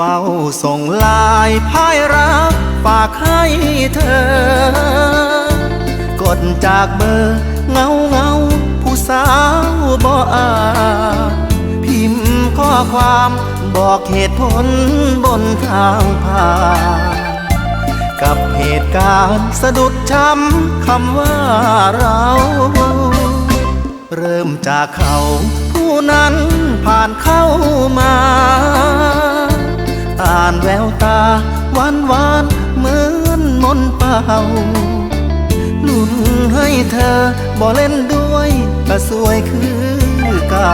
เฝ้าส่งลายพายรักฝากให้เธอ กดจากเบอร์เงาเงาผู้สาวบ่อาพิมพ์ข้อความบอกเหตุผลบนทางผ่านกับเหตุการณ์สะดุดช้ำคำว่าเรา เริ่มจากเขาผู้นั้นผ่านเข้ามา อ่านแววตาหวานหวานเหมือนมนต์เป่าลุ้นให้เธอบ่เล่นด้วยก็สวยคือเก่า